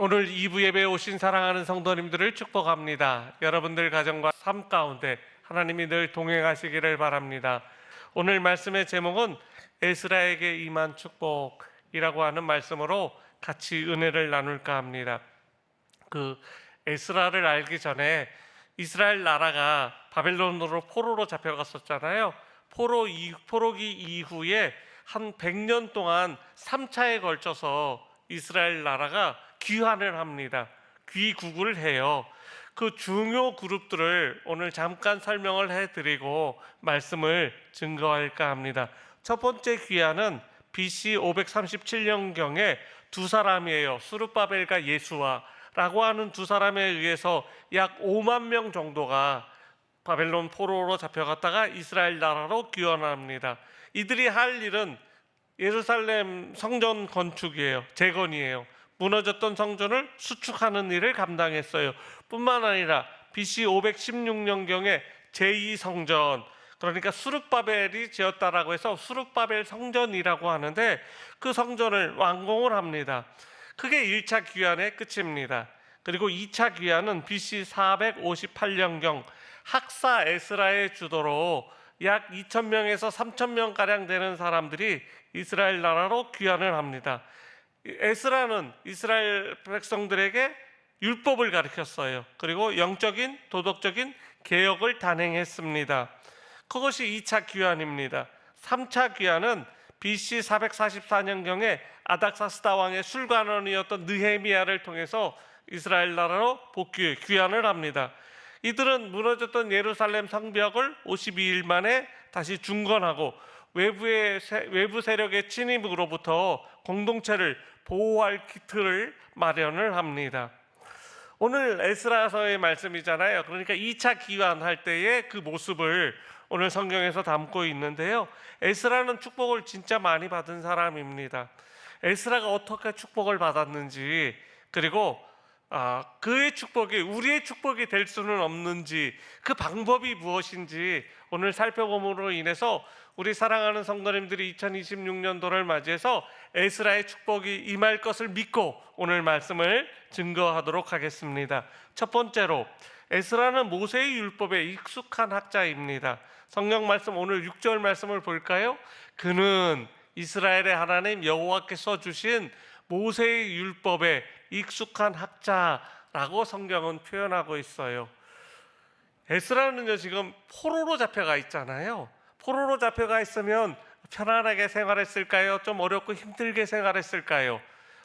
오늘 2부 예배에 오신 사랑하는 성도님들을 축복합니다. 여러분들 가정과 삶 가운데 하나님이 늘 동행하시기를 바랍니다. 오늘 말씀의 제목은 에스라에게 임한 축복이라고 하는 말씀으로 같이 은혜를 나눌까 합니다. 그 에스라를 알기 전에 이스라엘 나라가 바벨론으로 포로로 잡혀갔었잖아요. 포로 이, 포로기 이후에 한 100년 동안 3차에 걸쳐서 이스라엘 나라가 귀환을 합니다. 귀국을 해요. 그 중요 그룹들을 오늘 잠깐 설명을 해드리고 말씀을 증거할까 합니다. 첫 번째 귀환은 BC 537년경에 두 사람이에요. 수르바벨과 예수와라고 하는 두 사람에 의해서 약 5만 명 정도가 바벨론 포로로 잡혀갔다가 이스라엘 나라로 귀환합니다. 이들이 할 일은 예루살렘 성전 건축이에요. 재건이에요. 무너졌던 성전을 수축하는 일을 감당했어요. 뿐만 아니라 BC 516년경에 제2성전 그러니까 수르바벨이 지었다라고 해서 수르바벨 성전이라고 하는데 그 성전을 완공을 합니다. 그게 1차 귀환의 끝입니다. 그리고 2차 귀환은 BC 458년경 학사 에스라의 주도로 약 2,000명에서 3,000명 가량 되는 사람들이 이스라엘 나라로 귀환을 합니다. 에스라는 이스라엘 백성들에게 율법을 가르쳤어요. 그리고 영적인 도덕적인 개혁을 단행했습니다. 그것이 2차 귀환입니다. 3차 귀환은 BC 444년경에 아닥사스다 왕의 술관원이었던 느헤미야를 통해서 이스라엘 나라로 복귀 귀환을 합니다. 이들은 무너졌던 예루살렘 성벽을 52일 만에 다시 중건하고 외부의 세, 외부 세력의 침입으로부터 공동체를 보호할 기틀을 마련을 합니다. 오늘 에스라서의 말씀이잖아요. 그러니까 2차 기환할 때의 그 모습을 오늘 성경에서 담고 있는데요. 에스라는 축복을 진짜 많이 받은 사람입니다. 에스라가 어떻게 축복을 받았는지 그리고 아, 그의 축복이 우리의 축복이 될 수는 없는지 그 방법이 무엇인지 오늘 살펴봄으로 인해서 우리 사랑하는 성도님들이 2026년도를 맞이해서 에스라의 축복이 임할 것을 믿고 오늘 말씀을 증거하도록 하겠습니다. 첫 번째로 에스라는 모세의 율법에 익숙한 학자입니다. 성경 말씀 오늘 6절 말씀을 볼까요? 그는 이스라엘의 하나님 여호와께서 주신 모세의 율법에 익숙한 학자라고 성경은 표현하고 있어요. 에스라는요 지금 포로로 잡혀가 있잖아요. 포로로 잡혀가 있으면 편안하게 생활했을까요? 좀 어렵고 힘들게 생활했을까요?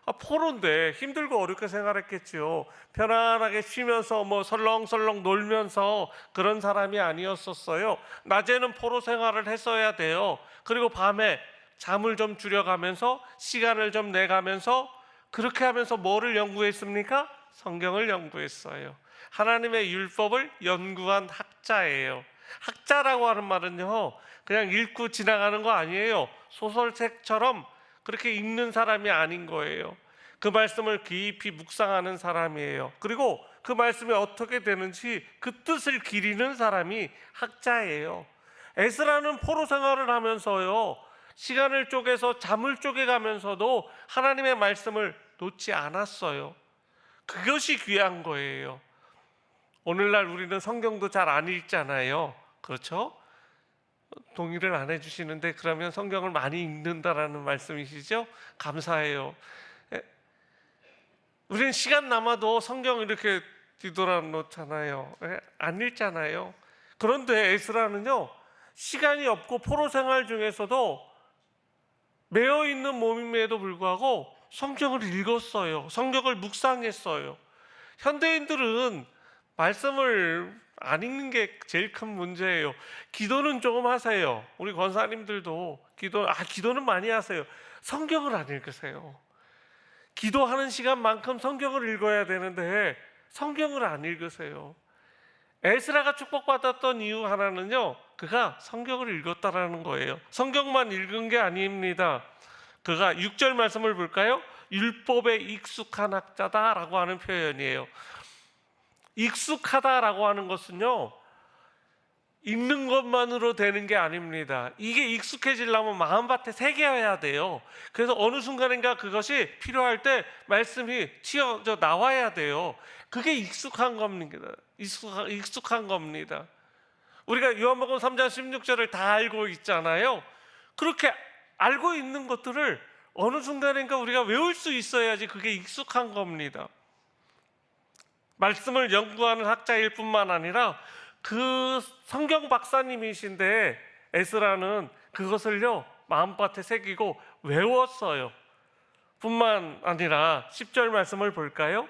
아, 포로인데 힘들고 어렵게 생활했겠지요. 편안하게 쉬면서 뭐 설렁설렁 놀면서 그런 사람이 아니었었어요. 낮에는 포로 생활을 했어야 돼요. 그리고 밤에 잠을 좀 줄여가면서 시간을 좀 내가면서 그렇게 하면서 뭐를 연구했습니까? 성경을 연구했어요. 하나님의 율법을 연구한 학자예요. 학자라고 하는 말은요, 그냥 읽고 지나가는 거 아니에요. 소설책처럼 그렇게 읽는 사람이 아닌 거예요. 그 말씀을 깊이 묵상하는 사람이에요. 그리고 그 말씀이 어떻게 되는지 그 뜻을 기리는 사람이 학자예요. 에스라는 포로 생활을 하면서요, 시간을 쪼개서 잠을 쪼개가면서도 하나님의 말씀을 놓지 않았어요. 그것이 귀한 거예요. 오늘날 우리는 성경도 잘 안 읽잖아요. 그렇죠? 동의를 안 해주시는데 그러면 성경을 많이 읽는다라는 말씀이시죠? 감사해요. 에, 우리는 시간 남아도 성경 이렇게 뒤돌아 놓잖아요. 에, 안 읽잖아요. 그런데 에스라는요 시간이 없고 포로 생활 중에서도 매어 있는 몸임에도 불구하고 성경을 읽었어요. 성경을 묵상했어요. 현대인들은 말씀을 안 읽는 게 제일 큰 문제예요. 기도는 조금 하세요. 우리 권사님들도 기도 아 기도는 많이 하세요. 성경을 안 읽으세요. 기도하는 시간만큼 성경을 읽어야 되는데 성경을 안 읽으세요. 에스라가 축복받았던 이유 하나는요. 그가 성경을 읽었다라는 거예요. 성경만 읽은 게 아닙니다. 그가 6절 말씀을 볼까요? 율법에 익숙한 학자다라고 하는 표현이에요. 익숙하다라고 하는 것은요. 읽는 것만으로 되는 게 아닙니다. 이게 익숙해지려면 마음밭에 새겨야 돼요. 그래서 어느 순간인가 그것이 필요할 때 말씀이 튀어져 나와야 돼요. 그게 익숙한 겁니다. 익숙한, 익숙한 겁니다. 우리가 요한복음 3장 16절을 다 알고 있잖아요. 그렇게 알고 있는 것들을 어느 순간인가 우리가 외울 수 있어야지 그게 익숙한 겁니다. 말씀을 연구하는 학자일 뿐만 아니라 그 성경 박사님이신데 에스라는 그것을요 마음밭에 새기고 외웠어요. 뿐만 아니라 10절 말씀을 볼까요?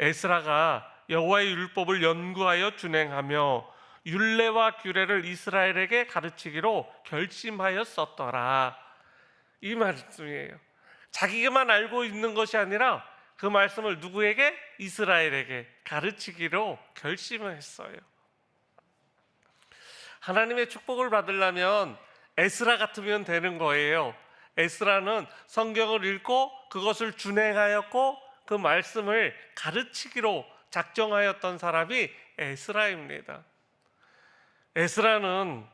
에스라가 여호와의 율법을 연구하여 준행하며 율례와 규례를 이스라엘에게 가르치기로 결심하였었더라. 이 말씀이에요. 자기만 알고 있는 것이 아니라 그 말씀을 누구에게? 이스라엘에게 가르치기로 결심을 했어요. 하나님의 축복을 받으려면 에스라 같으면 되는 거예요. 에스라는 성경을 읽고 그것을 준행하였고 그 말씀을 가르치기로 작정하였던 사람이 에스라입니다. 에스라는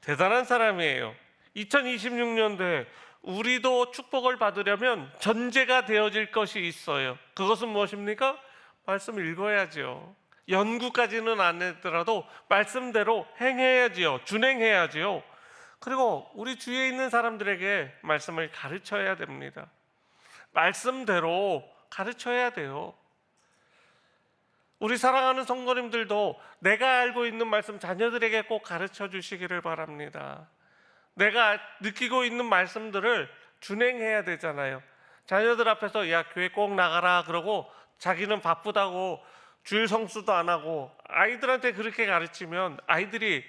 대단한 사람이에요. 2026년도에 우리도 축복을 받으려면 전제가 되어질 것이 있어요. 그것은 무엇입니까? 말씀 읽어야지요. 연구까지는 안 했더라도 말씀대로 행해야지요. 준행해야지요. 그리고 우리 주위에 있는 사람들에게 말씀을 가르쳐야 됩니다. 말씀대로 가르쳐야 돼요. 우리 사랑하는 성도님들도 내가 알고 있는 말씀 자녀들에게 꼭 가르쳐 주시기를 바랍니다. 내가 느끼고 있는 말씀들을 준행해야 되잖아요. 자녀들 앞에서 야 교회 꼭 나가라 그러고 자기는 바쁘다고 주일 성수도 안 하고 아이들한테 그렇게 가르치면 아이들이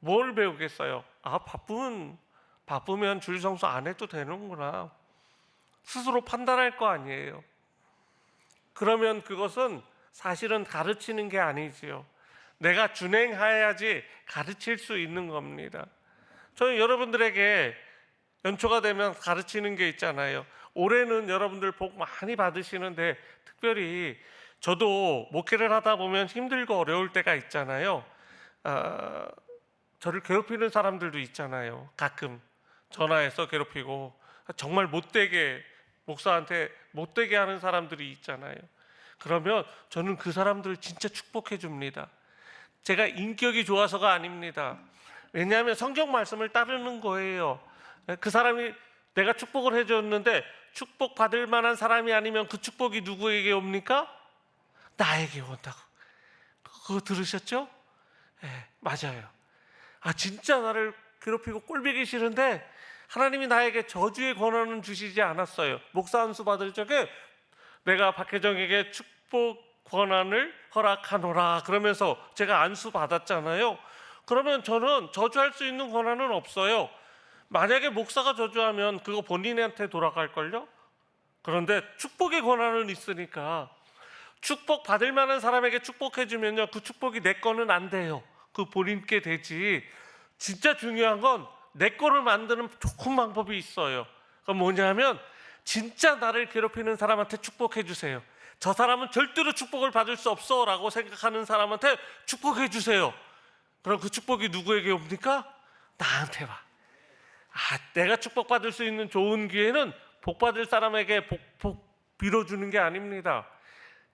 뭘 배우겠어요? 아 바쁘면 바쁘면 주일 성수 안 해도 되는구나 스스로 판단할 거 아니에요. 그러면 그것은 사실은 가르치는 게 아니지요. 내가 준행해야지 가르칠 수 있는 겁니다. 저는 여러분들에게 연초가 되면 가르치는 게 있잖아요. 올해는 여러분들 복 많이 받으시는데 특별히 저도 목회를 하다 보면 힘들고 어려울 때가 있잖아요. 아, 저를 괴롭히는 사람들도 있잖아요. 가끔 전화해서 괴롭히고 정말 못되게 목사한테 못되게 하는 사람들이 있잖아요. 그러면 저는 그 사람들을 진짜 축복해 줍니다. 제가 인격이 좋아서가 아닙니다. 왜냐하면 성경 말씀을 따르는 거예요. 그 사람이 내가 축복을 해줬는데 축복 받을 만한 사람이 아니면 그 축복이 누구에게 옵니까? 나에게 온다고. 그거 들으셨죠? 네, 맞아요. 아 진짜 나를 괴롭히고 꼴보기 싫은데 하나님이 나에게 저주의 권한은 주시지 않았어요. 목사 안수 받을 적에 내가 박혜정에게 축복 권한을 허락하노라 그러면서 제가 안수 받았잖아요. 그러면 저는 저주할 수 있는 권한은 없어요. 만약에 목사가 저주하면 그거 본인한테 돌아갈 걸요? 그런데 축복의 권한은 있으니까 축복 받을 만한 사람에게 축복해 주면요. 그 축복이 내 거는 안 돼요. 그 본인께 되지. 진짜 중요한 건 내 거를 만드는 좋은 방법이 있어요. 그건 뭐냐면 진짜 나를 괴롭히는 사람한테 축복해 주세요. 저 사람은 절대로 축복을 받을 수 없어 라고 생각하는 사람한테 축복해 주세요. 그럼 그 축복이 누구에게 옵니까? 나한테 와. 아, 내가 축복받을 수 있는 좋은 기회는 복받을 사람에게 복, 복 빌어주는 게 아닙니다.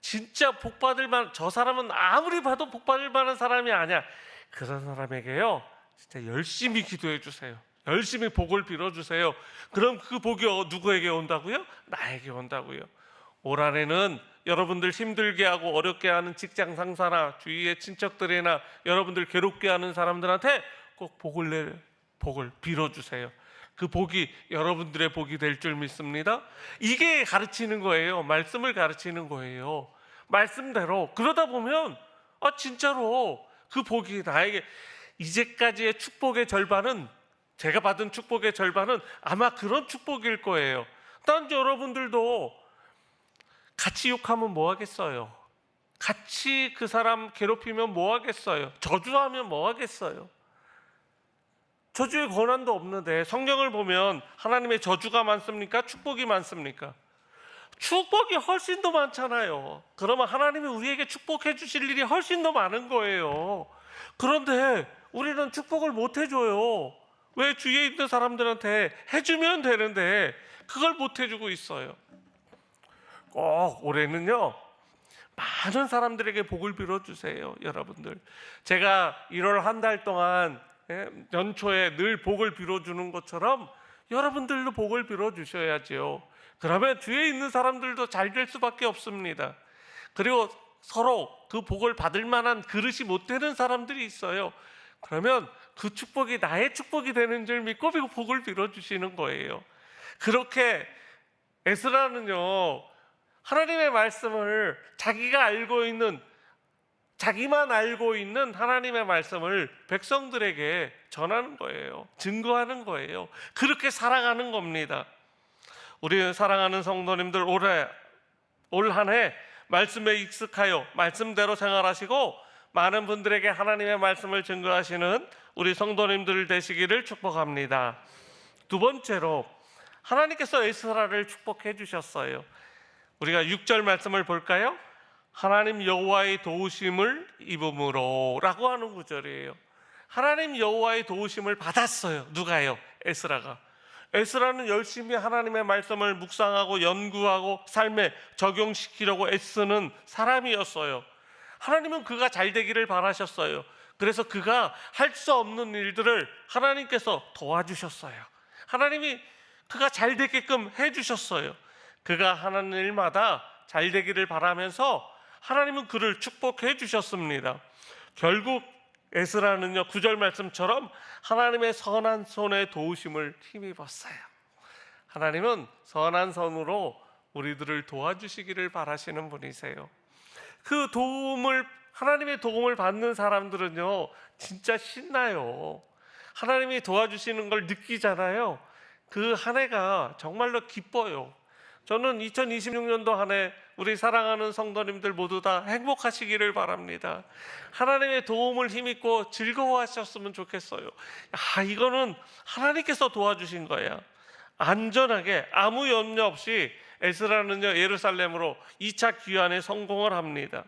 진짜 복받을 만, 저 사람은 아무리 봐도 복받을 만한 사람이 아니야. 그런 사람에게요, 진짜 열심히 기도해 주세요. 열심히 복을 빌어주세요. 그럼 그 복이 어- 누구에게 온다고요? 나에게 온다고요. 올 한해는 여러분들 힘들게 하고 어렵게 하는 직장 상사나 주위의 친척들이나 여러분들 괴롭게 하는 사람들한테 꼭 복을 내 복을 빌어주세요. 그 복이 여러분들의 복이 될 줄 믿습니다. 이게 가르치는 거예요. 말씀을 가르치는 거예요. 말씀대로 그러다 보면 아 진짜로 그 복이 나에게 이제까지의 축복의 절반은 제가 받은 축복의 절반은 아마 그런 축복일 거예요. 딴 여러분들도 같이 욕하면 뭐 하겠어요? 같이 그 사람 괴롭히면 뭐 하겠어요? 저주하면 뭐 하겠어요? 저주의 권한도 없는데 성경을 보면 하나님의 저주가 많습니까? 축복이 많습니까? 축복이 훨씬 더 많잖아요. 그러면 하나님이 우리에게 축복해 주실 일이 훨씬 더 많은 거예요. 그런데 우리는 축복을 못 해줘요. 왜 주위에 있는 사람들한테 해주면 되는데 그걸 못 해주고 있어요. 꼭 올해는요 많은 사람들에게 복을 빌어주세요, 여러분들. 제가 1월 한 달 동안 예, 연초에 늘 복을 빌어주는 것처럼 여러분들도 복을 빌어주셔야지요. 그러면 주위에 있는 사람들도 잘 될 수밖에 없습니다. 그리고 서로 그 복을 받을 만한 그릇이 못 되는 사람들이 있어요. 그러면 그 축복이 나의 축복이 되는 줄 믿고 그 복을 빌어주시는 거예요. 그렇게 에스라는요 하나님의 말씀을 자기가 알고 있는 자기만 알고 있는 하나님의 말씀을 백성들에게 전하는 거예요. 증거하는 거예요. 그렇게 살아가는 겁니다. 우리 사랑하는 성도님들 올해 올 한 해 말씀에 익숙하여 말씀대로 생활하시고 많은 분들에게 하나님의 말씀을 증거하시는 우리 성도님들 되시기를 축복합니다. 두 번째로 하나님께서 에스라를 축복해 주셨어요. 우리가 6절 말씀을 볼까요? 하나님 여호와의 도우심을 입음으로라고 하는 구절이에요. 하나님 여호와의 도우심을 받았어요. 누가요? 에스라가. 에스라는 열심히 하나님의 말씀을 묵상하고 연구하고 삶에 적용시키려고 애쓰는 사람이었어요. 하나님은 그가 잘 되기를 바라셨어요. 그래서 그가 할 수 없는 일들을 하나님께서 도와주셨어요. 하나님이 그가 잘 되게끔 해주셨어요. 그가 하는 일마다 잘 되기를 바라면서 하나님은 그를 축복해 주셨습니다. 결국 에스라는요 구절 말씀처럼 하나님의 선한 손에 도우심을 힘입었어요. 하나님은 선한 손으로 우리들을 도와주시기를 바라시는 분이세요. 그 도움을 하나님의 도움을 받는 사람들은요 진짜 신나요. 하나님이 도와주시는 걸 느끼잖아요. 그 한 해가 정말로 기뻐요. 저는 2026년도 한 해 우리 사랑하는 성도님들 모두 다 행복하시기를 바랍니다. 하나님의 도움을 힘입고 즐거워하셨으면 좋겠어요. 아, 이거는 하나님께서 도와주신 거야. 안전하게 아무 염려 없이 에스라는요 예루살렘으로 2차 귀환에 성공을 합니다.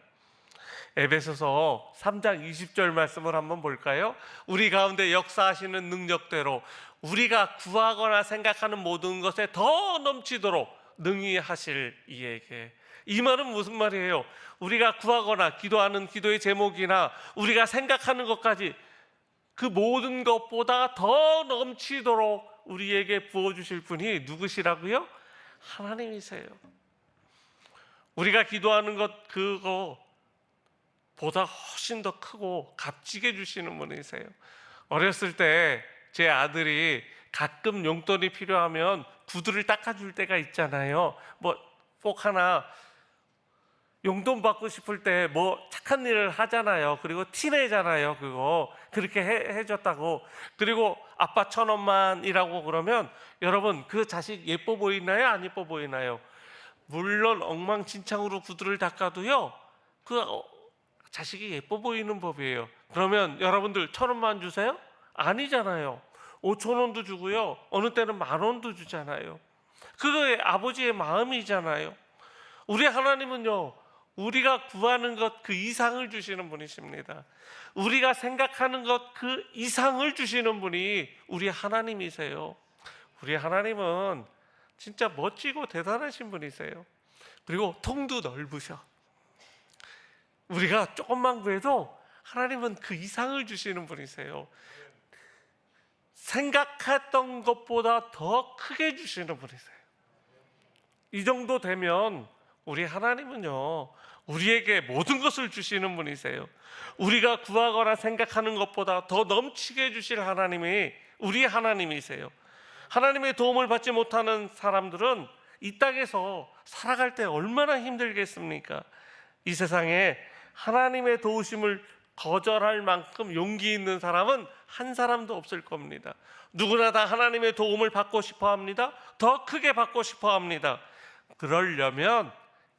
에베소서 3장 20절 말씀을 한번 볼까요? 우리 가운데 역사하시는 능력대로 우리가 구하거나 생각하는 모든 것에 더 넘치도록 능히 하실 이에게 이 말은 무슨 말이에요? 우리가 구하거나 기도하는 기도의 제목이나 우리가 생각하는 것까지 그 모든 것보다 더 넘치도록 우리에게 부어주실 분이 누구시라고요? 하나님이세요. 우리가 기도하는 것 그거 보다 훨씬 더 크고 값지게 주시는 분이세요. 어렸을 때 제 아들이 가끔 용돈이 필요하면 구두를 닦아줄 때가 있잖아요. 뭐 꼭 하나 용돈 받고 싶을 때 뭐 착한 일을 하잖아요. 그리고 티내잖아요. 그거 그렇게 해, 해줬다고. 그리고 아빠 천 원만이라고 그러면 여러분 그 자식 예뻐 보이나요? 안 예뻐 보이나요? 물론 엉망진창으로 구두를 닦아도요. 그 어, 자식이 예뻐 보이는 법이에요. 그러면 여러분들 천 원만 주세요? 아니잖아요. 5천 원도 주고요. 어느 때는 만 원도 주잖아요. 그거의 아버지의 마음이잖아요. 우리 하나님은요. 우리가 구하는 것 그 이상을 주시는 분이십니다. 우리가 생각하는 것 그 이상을 주시는 분이 우리 하나님이세요. 우리 하나님은 진짜 멋지고 대단하신 분이세요. 그리고 통도 넓으셔. 우리가 조금만 구해도 하나님은 그 이상을 주시는 분이세요. 생각했던 것보다 더 크게 주시는 분이세요. 이 정도 되면 우리 하나님은요, 우리에게 모든 것을 주시는 분이세요. 우리가 구하거나 생각하는 것보다 더 넘치게 주실 하나님이 우리 하나님이세요. 하나님의 도움을 받지 못하는 사람들은 이 땅에서 살아갈 때 얼마나 힘들겠습니까? 이 세상에 하나님의 도우심을 거절할 만큼 용기 있는 사람은 한 사람도 없을 겁니다. 누구나 다 하나님의 도움을 받고 싶어 합니다. 더 크게 받고 싶어 합니다. 그러려면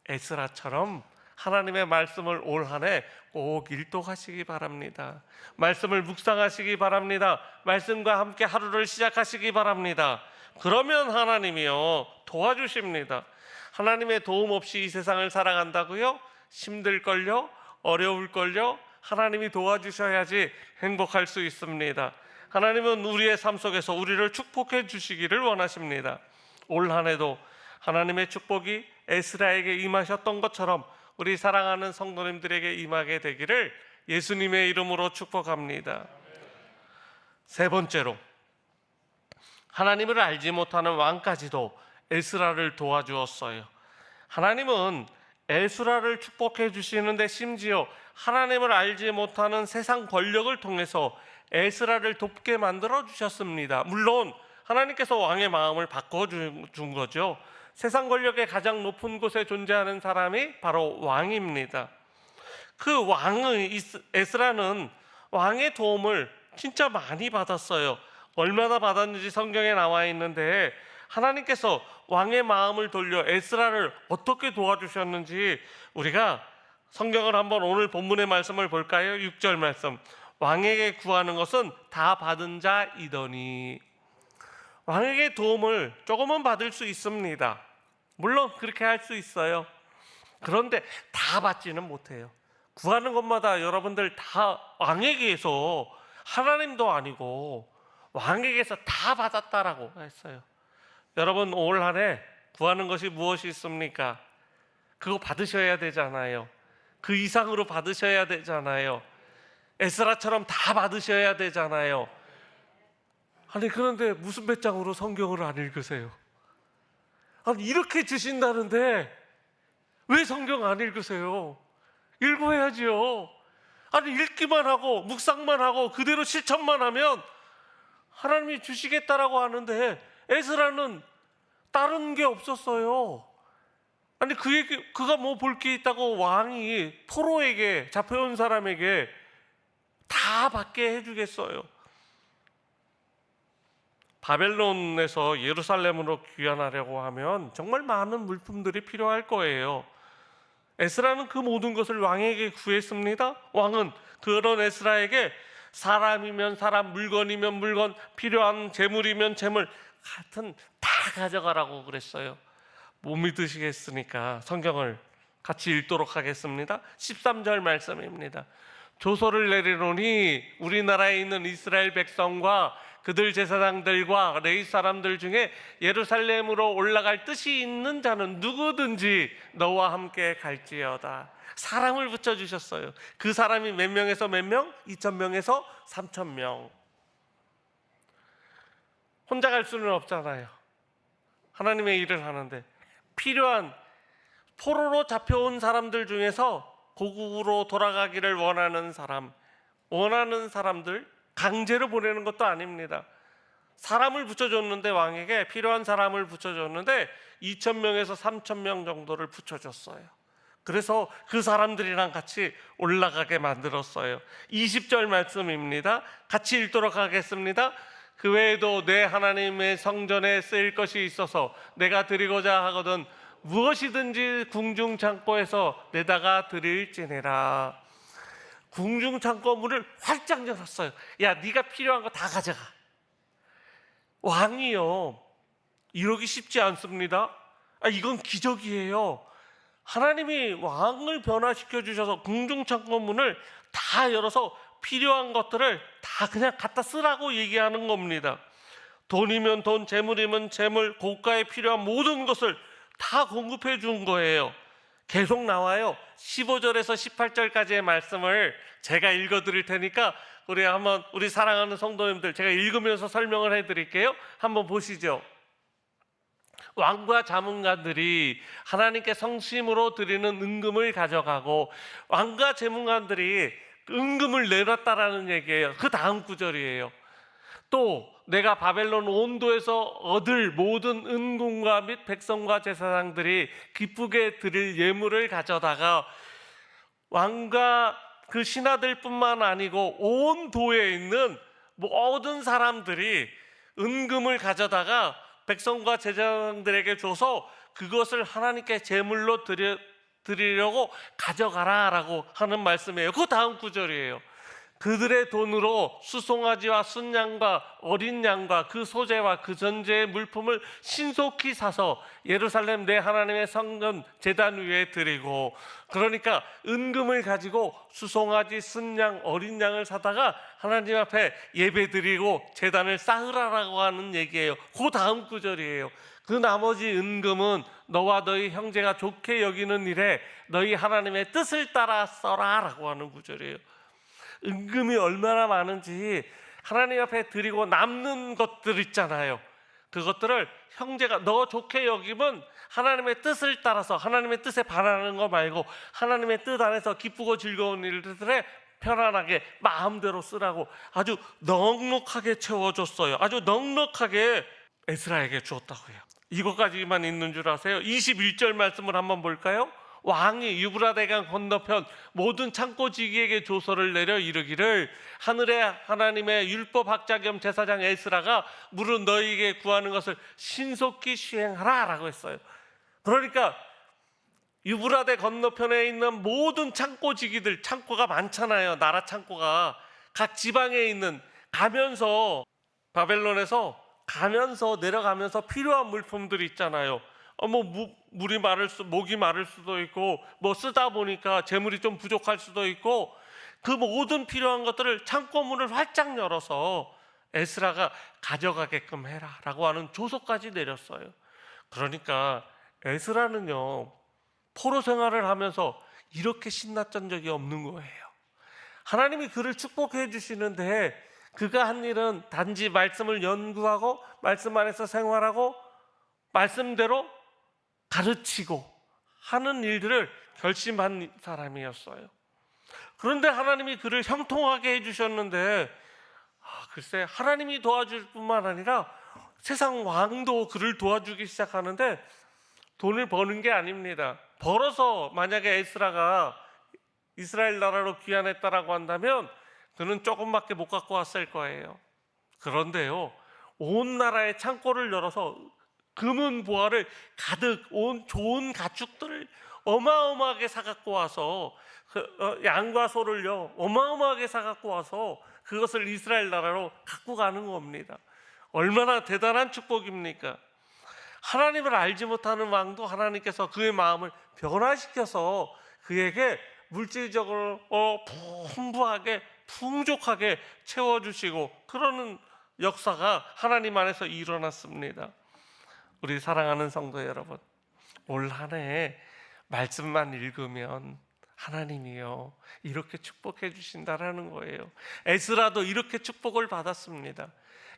에스라처럼 하나님의 말씀을 올 한 해 꼭 일독하시기 바랍니다. 말씀을 묵상하시기 바랍니다. 말씀과 함께 하루를 시작하시기 바랍니다. 그러면 하나님이요 도와주십니다. 하나님의 도움 없이 이 세상을 살아간다고요? 힘들걸요? 어려울걸요? 하나님이 도와주셔야지 행복할 수 있습니다. 하나님은 우리의 삶 속에서 우리를 축복해 주시기를 원하십니다. 올 한 해도 하나님의 축복이 에스라에게 임하셨던 것처럼 우리 사랑하는 성도님들에게 임하게 되기를 예수님의 이름으로 축복합니다. 세 번째로 하나님을 알지 못하는 왕까지도 에스라를 도와주었어요. 하나님은 에스라를 축복해 주시는데 심지어 하나님을 알지 못하는 세상 권력을 통해서 에스라를 돕게 만들어 주셨습니다. 물론 하나님께서 왕의 마음을 바꿔 준 거죠. 세상 권력의 가장 높은 곳에 존재하는 사람이 바로 왕입니다. 그 왕의 에스라는 왕의 도움을 진짜 많이 받았어요. 얼마나 받았는지 성경에 나와 있는데 하나님께서 왕의 마음을 돌려 에스라를 어떻게 도와주셨는지 우리가 성경을 한번 오늘 본문의 말씀을 볼까요? 6절 말씀. 왕에게 구하는 것은 다 받은 자이더니 왕에게 도움을 조금은 받을 수 있습니다. 물론 그렇게 할 수 있어요. 그런데 다 받지는 못해요. 구하는 것마다 여러분들 다 왕에게서 하나님도 아니고 왕에게서 다 받았다라고 했어요. 여러분 올 한해 구하는 것이 무엇이 있습니까? 그거 받으셔야 되잖아요. 그 이상으로 받으셔야 되잖아요. 에스라처럼 다 받으셔야 되잖아요. 아니 그런데 무슨 배짱으로 성경을 안 읽으세요? 아니 이렇게 주신다는데 왜 성경 안 읽으세요? 읽어야지요. 아니 읽기만 하고 묵상만 하고 그대로 실천만 하면 하나님이 주시겠다라고 하는데 에스라는 다른 게 없었어요. 아니 그에게 그가 뭐 볼 게 있다고 왕이 포로에게 잡혀온 사람에게 다 받게 해주겠어요. 바벨론에서 예루살렘으로 귀환하려고 하면 정말 많은 물품들이 필요할 거예요. 에스라는 그 모든 것을 왕에게 구했습니다. 왕은 그런 에스라에게 사람이면 사람, 물건이면 물건, 필요한 재물이면 재물 같은 다 가져가라고 그랬어요. 못 믿으시겠으니까 성경을 같이 읽도록 하겠습니다. 13절 말씀입니다. 조서를 내리노니 우리나라에 있는 이스라엘 백성과 그들 제사장들과 레이 사람들 중에 예루살렘으로 올라갈 뜻이 있는 자는 누구든지 너와 함께 갈지어다. 사람을 붙여 주셨어요. 그 사람이 몇 명에서 몇 명? 2천 명에서 3천 명. 혼자 갈 수는 없잖아요. 하나님의 일을 하는데 필요한 포로로 잡혀온 사람들 중에서 고국으로 돌아가기를 원하는 사람, 원하는 사람들 강제로 보내는 것도 아닙니다. 사람을 붙여줬는데 왕에게 필요한 사람을 붙여줬는데 2천 명에서 3천 명 정도를 붙여줬어요. 그래서 그 사람들이랑 같이 올라가게 만들었어요. 20절 말씀입니다. 같이 읽도록 하겠습니다. 그 외에도 내 하나님의 성전에 쓰일 것이 있어서 내가 드리고자 하거든 무엇이든지 궁중 창고에서 내다가 드릴지니라. 궁중 창고 문을 활짝 열었어요. 야, 네가 필요한 거 다 가져가. 왕이요. 이러기 쉽지 않습니다. 아, 이건 기적이에요. 하나님이 왕을 변화시켜 주셔서 궁중 창고 문을 다 열어서 필요한 것들을 다 그냥 갖다 쓰라고 얘기하는 겁니다. 돈이면 돈, 재물이면 재물, 고가에 필요한 모든 것을 다 공급해 준 거예요. 계속 나와요. 15절에서 18절까지의 말씀을 제가 읽어 드릴 테니까 우리 한번 우리 사랑하는 성도님들 제가 읽으면서 설명을 해 드릴게요. 한번 보시죠. 왕과 자문관들이 하나님께 성심으로 드리는 은금을 가져가고 왕과 재문관들이 은금을 내놨다라는 얘기예요. 그 다음 구절이에요. 또 내가 바벨론 온도에서 얻을 모든 은궁과 및 백성과 제사장들이 기쁘게 드릴 예물을 가져다가 왕과 그 신하들뿐만 아니고 온 도에 있는 모든 사람들이 은금을 가져다가 백성과 제사장들에게 줘서 그것을 하나님께 제물로 드려, 드리려고 가져가라라고 하는 말씀이에요. 그 다음 구절이에요. 그들의 돈으로 수송아지와 순양과 어린 양과 그 소재와 그 전제의 물품을 신속히 사서 예루살렘 내 하나님의 성전 제단 위에 드리고 그러니까 은금을 가지고 수송아지 순양 어린 양을 사다가 하나님 앞에 예배 드리고 제단을 쌓으라라고 하는 얘기예요. 그 다음 구절이에요. 그 나머지 은금은 너와 너희 형제가 좋게 여기는 일에 너희 하나님의 뜻을 따라 써라라고 하는 구절이에요. 은금이 얼마나 많은지 하나님 앞에 드리고 남는 것들 있잖아요. 그것들을 형제가 너 좋게 여기면 하나님의 뜻을 따라서 하나님의 뜻에 반하는 거 말고 하나님의 뜻 안에서 기쁘고 즐거운 일들에 편안하게 마음대로 쓰라고 아주 넉넉하게 채워줬어요. 아주 넉넉하게 에스라에게 주었다고요. 이것까지만 있는 줄 아세요? 21절 말씀을 한번 볼까요? 왕이 유브라데강 건너편 모든 창고지기에게 조서를 내려 이르기를 하늘의 하나님의 율법 학자 겸 제사장 에스라가 물은 너희에게 구하는 것을 신속히 시행하라라고 했어요. 그러니까 유브라데 건너편에 있는 모든 창고지기들 창고가 많잖아요. 나라 창고가 각 지방에 있는 가면서 바벨론에서 가면서 내려가면서 필요한 물품들이 있잖아요. 어, 뭐 무, 물이 마를 수, 목이 마를 수도 있고 뭐 쓰다 보니까 재물이 좀 부족할 수도 있고 그 모든 필요한 것들을 창고 문을 활짝 열어서 에스라가 가져가게끔 해라라고 하는 조서까지 내렸어요. 그러니까 에스라는요 포로 생활을 하면서 이렇게 신났던 적이 없는 거예요. 하나님이 그를 축복해 주시는데 그가 한 일은 단지 말씀을 연구하고 말씀 안에서 생활하고 말씀대로 가르치고 하는 일들을 결심한 사람이었어요. 그런데 하나님이 그를 형통하게 해주셨는데 아, 글쎄 하나님이 도와줄 뿐만 아니라 세상 왕도 그를 도와주기 시작하는데 돈을 버는 게 아닙니다. 벌어서 만약에 에스라가 이스라엘 나라로 귀환했다라고 한다면 그는 조금밖에 못 갖고 왔을 거예요. 그런데요, 온 나라의 창고를 열어서 금은 보화를 가득 온 좋은 가축들을 어마어마하게 사갖고 와서 그, 어, 양과 소를요 어마어마하게 사갖고 와서 그것을 이스라엘 나라로 갖고 가는 겁니다. 얼마나 대단한 축복입니까? 하나님을 알지 못하는 왕도 하나님께서 그의 마음을 변화시켜서 그에게 물질적으로 어, 풍부하게 풍족하게 채워주시고 그러는 역사가 하나님 안에서 일어났습니다. 우리 사랑하는 성도 여러분, 올 한 해 말씀만 읽으면 하나님이요 이렇게 축복해 주신다라는 거예요. 에스라도 이렇게 축복을 받았습니다.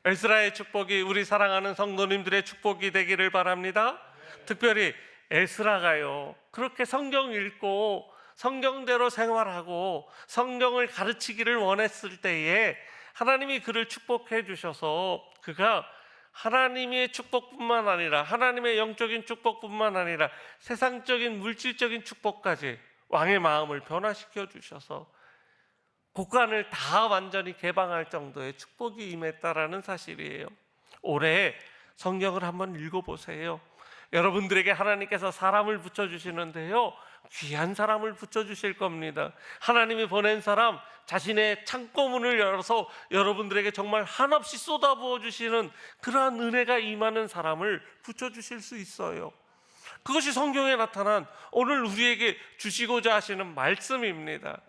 에스라의 축복이 우리 사랑하는 성도님들의 축복이 되기를 바랍니다. 특별히 에스라가요 그렇게 성경 읽고 성경대로 생활하고 성경을 가르치기를 원했을 때에 하나님이 그를 축복해 주셔서 그가 하나님의 축복뿐만 아니라 하나님의 영적인 축복뿐만 아니라 세상적인 물질적인 축복까지 왕의 마음을 변화시켜 주셔서 국간을 다 완전히 개방할 정도의 축복이 임했다라는 사실이에요. 올해 성경을 한번 읽어보세요. 여러분들에게 하나님께서 사람을 붙여주시는데요. 귀한 사람을 붙여주실 겁니다. 하나님이 보낸 사람, 자신의 창고문을 열어서 여러분들에게 정말 한없이 쏟아부어 주시는 그러한 은혜가 임하는 사람을 붙여주실 수 있어요. 그것이 성경에 나타난 오늘 우리에게 주시고자 하시는 말씀입니다.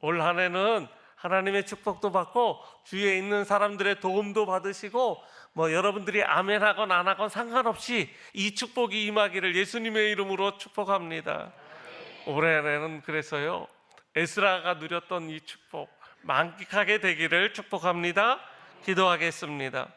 올 한 해는 하나님의 축복도 받고 주위에 있는 사람들의 도움도 받으시고 뭐 여러분들이 아멘 하건 안 하건 상관없이 이 축복이 임하기를 예수님의 이름으로 축복합니다. 올해는 그래서요 에스라가 누렸던 이 축복 만끽하게 되기를 축복합니다. 기도하겠습니다.